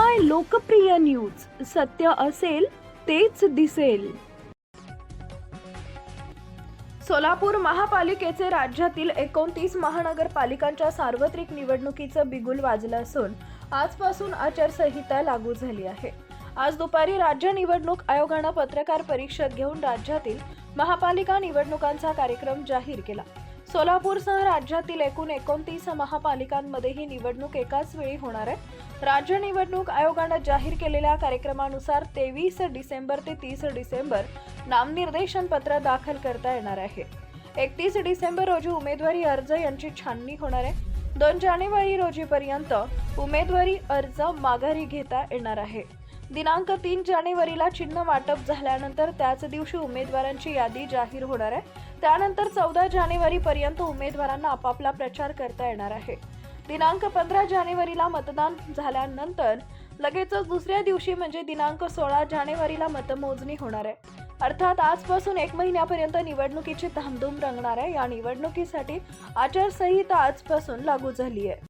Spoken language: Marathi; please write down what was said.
काय लोकप्रिय न्यूज? सत्य असेल तेच दिसेल. सोलापूर महापालिकेचे राज्यातील एकोणतीस महानगरपालिकांच्या सार्वत्रिक निवडणुकीचं बिगुल वाजलं असून आजपासून आचारसंहिता लागू झाली आहे. आज दुपारी राज्य निवडणूक आयोगानं पत्रकार परिषद घेऊन राज्यातील महापालिका निवडणुकांचा कार्यक्रम जाहीर केला. सोलापूरसह राज्यातील एकूण एकोणतीस महापालिकांमध्ये ही निवडणूक एकाच वेळी होणार आहे. राज्य निवडणूक आयोगानं जाहीर केलेल्या कार्यक्रमानुसार तेवीस डिसेंबर ते तीस डिसेंबर नामनिर्देशन पत्र दाखल करता येणार आहे. एकतीस डिसेंबर रोजी उमेदवारी अर्ज यांची छाननी होणार आहे. दोन जानेवारी रोजीपर्यंत उमेदवारी अर्ज माघारी घेता येणार आहे. दिनांक तीन जानेवारीला चिन्ह वाटप झाल्यानंतर त्याच दिवशी उमेदवारांची यादी जाहीर होणार आहे. त्यानंतर चौदा जानेवारी पर्यंत उमेदवारांना आपापला प्रचार करता येणार आहे. दिनांक पंधरा जानेवारीला मतदान झाल्यानंतर लगेचच दुसऱ्या दिवशी म्हणजे दिनांक सोळा जानेवारीला मतमोजणी होणार आहे. अर्थात आजपासून एक महिन्यापर्यंत निवडणुकीची धामधूम रंगणार आहे. या निवडणुकीसाठी आचारसंहिता आजपासून लागू झाली आहे.